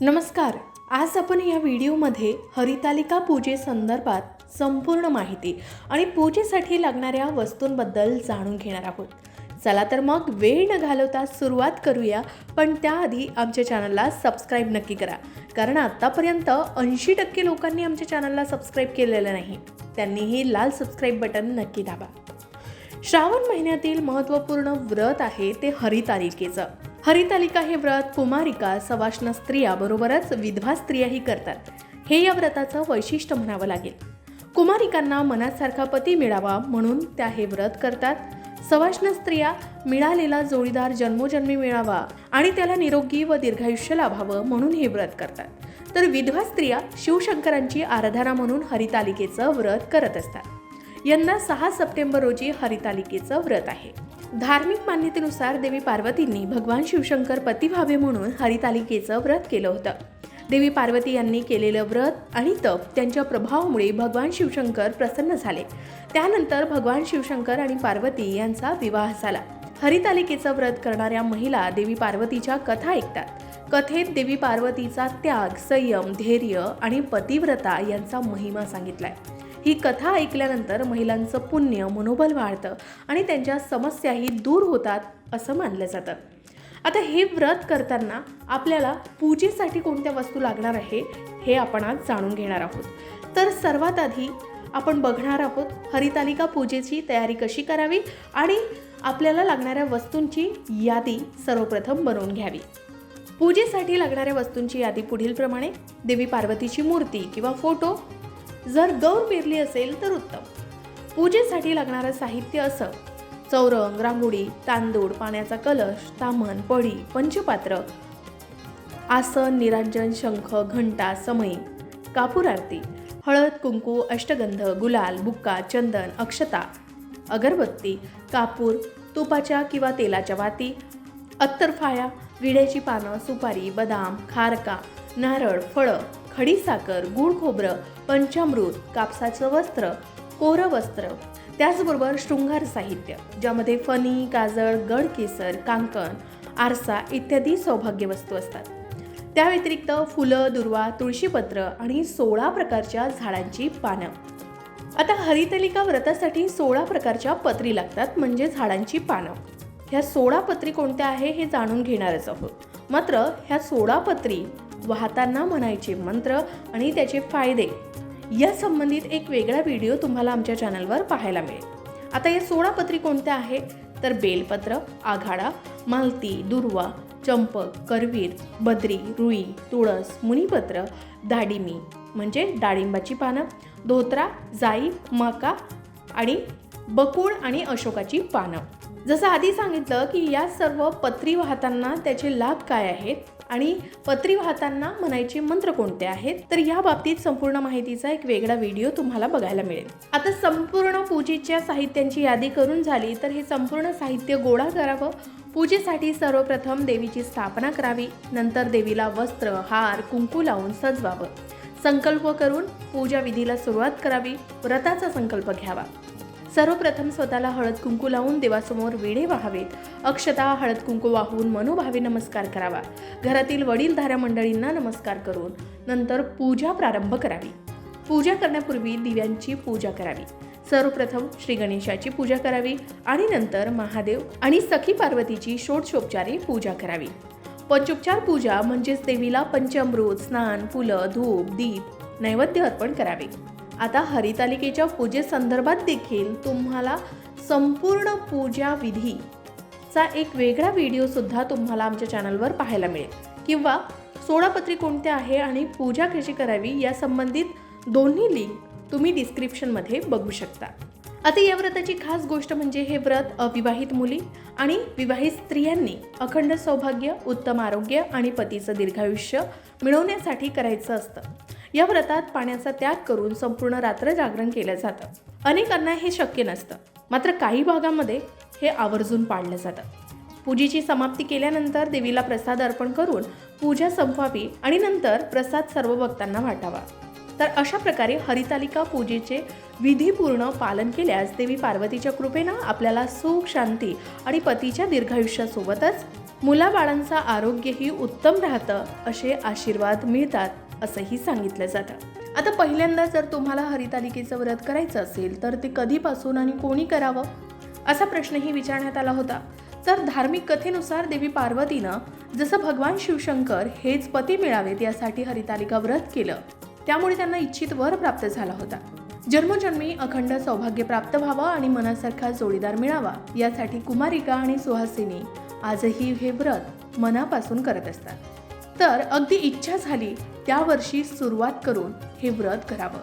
नमस्कार. आज आपण या व्हिडिओमध्ये हरितालिका पूजेसंदर्भात संपूर्ण माहिती आणि पूजेसाठी लागणाऱ्या वस्तूंबद्दल जाणून घेणार आहोत. चला तर मग वेळ न घालवता सुरुवात करूया पण त्याआधी आमच्या चॅनलला सबस्क्राईब नक्की करा. कारण आत्तापर्यंत ऐंशी टक्के लोकांनी आमच्या चॅनलला सबस्क्राईब केलेलं नाही. त्यांनीही लाल सबस्क्राईब बटन नक्की दाबा. श्रावण महिन्यातील महत्त्वपूर्ण व्रत आहे ते हरितालिकेचं. हरितालिका हे व्रत कुमारिका सवाष्ण स्त्रिया बरोबरच विधवा स्त्रियाही करतात. हे या व्रताचं वैशिष्ट्य म्हणावं लागेल. कुमारिकांना मनासारखा पती मिळावा म्हणून त्या हे व्रत करतात. सवाष्ण स्त्रिया मिळालेला जोडीदार जन्मोजन्मी मिळावा आणि त्याला निरोगी व दीर्घायुष्य लाभावं म्हणून हे व्रत करतात. तर विधवा स्त्रिया शिवशंकरांची आराधना म्हणून हरितालिकेचं व्रत करत असतात. यंदा सहा सप्टेंबर रोजी हरितालिकेचं व्रत आहे. धार्मिक मान्यतेनुसार देवी पार्वतींनी भगवान शिवशंकर पती व्हावे म्हणून हरितालिकेचं व्रत केलं होतं. देवी पार्वती यांनी केलेलं व्रत आणि तप त्यांच्या प्रभावामुळे भगवान शिवशंकर प्रसन्न झाले. त्यानंतर भगवान शिवशंकर आणि पार्वती यांचा विवाह झाला. हरितालिकेचं व्रत करणाऱ्या महिला देवी पार्वतीच्या कथा ऐकतात. कथेत देवी पार्वतीचा त्याग संयम धैर्य आणि पतिव्रता यांचा महिमा सांगितलाय. ही कथा ऐकल्यानंतर महिलांचं पुण्य मनोबल वाढतं आणि त्यांच्या समस्याही दूर होतात असं मानलं जातं. आता हे व्रत करताना आपल्याला पूजेसाठी कोणत्या वस्तू लागणार आहे हे आपण आज जाणून घेणार आहोत. तर सर्वात आधी आपण बघणार आहोत हरितालिका पूजेची तयारी कशी करावी आणि आपल्याला लागणाऱ्या वस्तूंची यादी सर्वप्रथम बनवून घ्यावी. पूजेसाठी लागणाऱ्या वस्तूंची यादी पुढीलप्रमाणे देवी पार्वतीची मूर्ती किंवा फोटो जर गौर पेरली असेल तर उत्तम. पूजेसाठी लागणारं साहित्य असं. चौरंग रांगोळी तांदूळ पाण्याचा कलश तामण पडी पंचपात्र. आसन निरांजन शंख घंटा समयी कापूर आरती. हळद कुंकू अष्टगंध गुलाल बुक्का चंदन अक्षता. अगरबत्ती कापूर तुपाच्या किंवा तेलाच्या वाती. अत्तरफाया विड्याची पानं सुपारी बदाम खारका नारळ फळं. खडीसाखर गूळ खोबरं पंचामृत कापसाचं वस्त्र कोरं वस्त्र. त्याचबरोबर शृंगार साहित्य ज्यामध्ये फणी काजळ गड केसर कांकण आरसा इत्यादी सौभाग्य वस्तू असतात. त्या व्यतिरिक्त फुलं दुर्वा तुळशीपत्र आणि सोळा प्रकारच्या झाडांची पानं. आता हरितलिका व्रतासाठी सोळा प्रकारच्या पत्री लागतात म्हणजे झाडांची पानं. ह्या सोळा पत्री कोणत्या आहे हे जाणून घेणारच आहोत. मात्र ह्या सोळा पत्री वाहताना म्हणायचे मंत्र आणि त्याचे फायदे. या संबंधित एक वेगळा व्हिडिओ तुम्हाला आमच्या चॅनलवर पाहायला मिळेल. आता या सोळा पत्री कोणत्या आहेत तर बेलपत्र आघाडा मालती दुर्वा चंपक करवीर बद्री रुई तुळस मुनिपत्र दाडिमी म्हणजे डाळिंबाची पानं धोत्रा जाई मका आणि बकुळ आणि अशोकाची पानं. जसं आधी सांगितलं की या सर्व पत्री वाहताना त्याचे लाभ काय आहेत आणि पत्री वाहताना म्हणायचे मंत्र कोणते आहेत? तर या बाबतीत संपूर्ण माहितीचा एक वेगळा व्हिडिओ तुम्हाला बघायला मिळेल. आता संपूर्ण पूजेच्या साहित्यांची यादी करून झाली तर हे संपूर्ण साहित्य गोळा करावं. पूजेसाठी सर्वप्रथम देवीची स्थापना करावी नंतर देवीला वस्त्र हार कुंकू लावून सजवावं. संकल्प करून पूजा विधीला सुरुवात करावी व्रताचा संकल्प घ्यावा. सर्वप्रथम स्वतःला हळद कुंकू लावून देवासमोर वेढे व्हावेत. अक्षता हळद कुंकू वाहून मनोभावे नमस्कार करावा. घरातील वडीलधाऱ्या मंडळींना नमस्कार करून नंतर पूजा प्रारंभ करावी. पूजा करण्यापूर्वी दिव्यांची पूजा करावी. सर्वप्रथम श्री गणेशाची पूजा करावी आणि नंतर महादेव आणि सखी पार्वतीची षोडशोपचारे पूजा करावी. पंचोपचार पूजा म्हणजेच देवीला पंचामृत स्नान फुलं धूप दीप नैवेद्य अर्पण करावे. आता हरितालिकेच्या पूजेसंदर्भात देखील तुम्हाला संपूर्ण पूजा विधीचा एक वेगळा व्हिडिओसुद्धा तुम्हाला आमच्या चॅनलवर पाहायला मिळेल. किंवा सोळापत्री कोणत्या आहे आणि पूजा कशी करावी या संबंधित दोन्ही लिंक तुम्ही डिस्क्रिप्शनमध्ये बघू शकता. आता या व्रताची खास गोष्ट म्हणजे हे व्रत अविवाहित मुली आणि विवाहित स्त्रियांनी अखंड सौभाग्य उत्तम आरोग्य आणि पतीचं दीर्घायुष्य मिळवण्यासाठी करायचं असतं. या व्रतात पाण्याचा त्याग करून संपूर्ण रात्र जागरण केलं जातं. अनेकांना हे शक्य नसतं. मात्र काही भागामध्ये हे आवर्जून पाळलं जातं. पूजेची समाप्ती केल्यानंतर देवीला प्रसाद अर्पण करून पूजा संपवावी आणि नंतर प्रसाद सर्व भक्तांना वाटावा. तर अशा प्रकारे हरितालिका पूजेचे विधीपूर्ण पालन केल्यास देवी पार्वतीच्या कृपेनं आपल्याला सुख शांती आणि पतीच्या दीर्घायुष्यासोबतच मुलाबाळांचं आरोग्यही उत्तम राहतं असे आशीर्वाद मिळतात. असंही सांगितलं जातं. आता पहिल्यांदा जर तुम्हाला हरितालिकेचं व्रत करायचं असेल तर ते कधीपासून आणि कोणी करावं? असा प्रश्नही विचारण्यात आला होता. तर धार्मिक कथेनुसार देवी पार्वतीनं जसं भगवान शिवशंकर हेच पती मिळावेत यासाठी हरितालिका व्रत केलं. त्यामुळे त्यांना इच्छित वर प्राप्त झाला होता. जन्मजन्मी अखंड सौभाग्य प्राप्त व्हावं आणि मनासारखा जोडीदार मिळावा यासाठी कुमारिका आणि सुहासिनी आजही हे व्रत मनापासून करत असतात. तर अगदी इच्छा झाली त्या वर्षी सुरुवात करून हे व्रत करावं.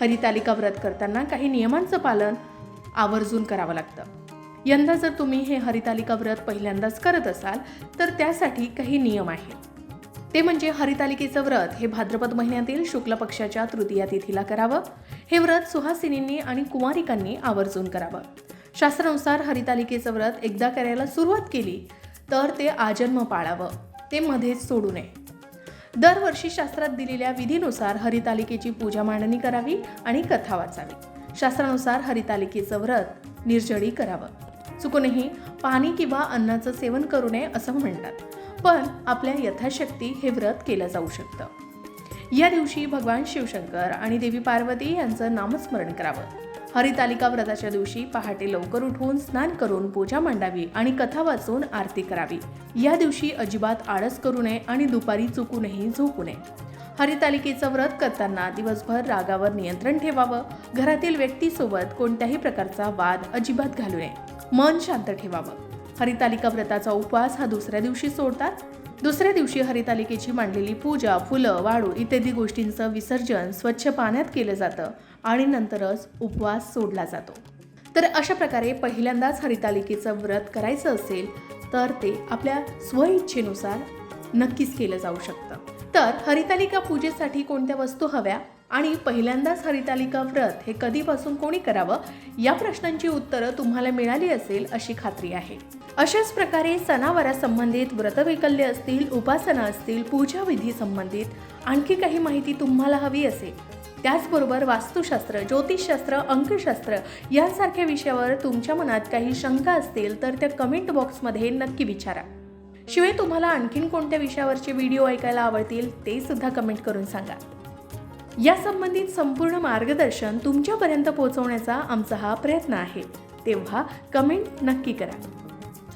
हरितालिका व्रत करताना काही नियमांचं पालन आवर्जून करावं लागतं. यंदा जर तुम्ही हे हरितालिका व्रत पहिल्यांदाच करत असाल तर त्यासाठी काही नियम आहेत. ते म्हणजे हरितालिकेचं व्रत हे भाद्रपद महिन्यातील शुक्ल पक्षाच्या तृतीया तिथीला करावं. हे व्रत सुहासिनींनी आणि कुमारिकांनी आवर्जून करावं. शास्त्रानुसार हरितालिकेचं व्रत एकदा करायला सुरुवात केली तर ते आजन्म पाळावं. ते मध्येच सोडू नये. दरवर्षी शास्त्रात दिलेल्या विधीनुसार हरितालिकेची पूजा मांडणी करावी आणि कथा वाचावी. शास्त्रानुसार हरितालिकेचं व्रत निर्जळी करावं. चुकूनही पाणी किंवा अन्नाचं सेवन करू नये असं म्हणतात. पण आपल्या यथाशक्ती हे व्रत केलं जाऊ शकतं. या दिवशी भगवान शिवशंकर आणि देवी पार्वती यांचं नामस्मरण करावं. हरितालिका व्रताच्या दिवशी पहाटे लवकर उठून स्नान करून पूजा मांडावी आणि कथा वाचून आरती करावी. या दिवशी अजिबात आळस करू नये आणि दुपारी चुकूनही झोपू नये. हरितालिकेचं व्रत करताना दिवसभर रागावर नियंत्रण ठेवावं घरातील व्यक्तीसोबत कोणत्याही प्रकारचा वाद अजिबात घालू नये. मन शांत ठेवावं. हरितालिका व्रताचा उपवास हा दुसऱ्या दिवशी सोडतात. दुसऱ्या दिवशी हरितालिकेची मांडलेली पूजा फुलं वाळू इत्यादी गोष्टींचं विसर्जन स्वच्छ पाण्यात केलं जातं आणि नंतरच उपवास सोडला जातो. तर अशा प्रकारे पहिल्यांदाच हरितालिकेचं व्रत करायचं असेल तर ते आपल्या स्वइच्छेनुसार नक्कीच केलं जाऊ शकतं. तर हरितालिका पूजेसाठी कोणत्या वस्तू हव्या आणि पहिल्यांदाच हरितालिका व्रत हे कधीपासून कोणी करावं? या प्रश्नांची उत्तरं तुम्हाला मिळाली असेल अशी खात्री आहे. अशाच प्रकारे सणावारासंबंधित व्रतवैकल्य असतील उपासना असतील पूजाविधी संबंधित आणखी काही माहिती तुम्हाला हवी असेल. त्याचबरोबर वास्तुशास्त्र ज्योतिषशास्त्र अंकशास्त्र यांसारख्या विषयावर तुमच्या मनात काही शंका असतील तर त्या कमेंट बॉक्समध्ये नक्की विचारा. शिवाय तुम्हाला आणखीन कोणत्या विषयावरचे व्हिडिओ ऐकायला आवडतील ते सुद्धा कमेंट करून सांगा. या संबंधित संपूर्ण मार्गदर्शन तुमच्यापर्यंत पोहोचवण्याचा आमचा हा प्रयत्न आहे. तेव्हा कमेंट नक्की करा.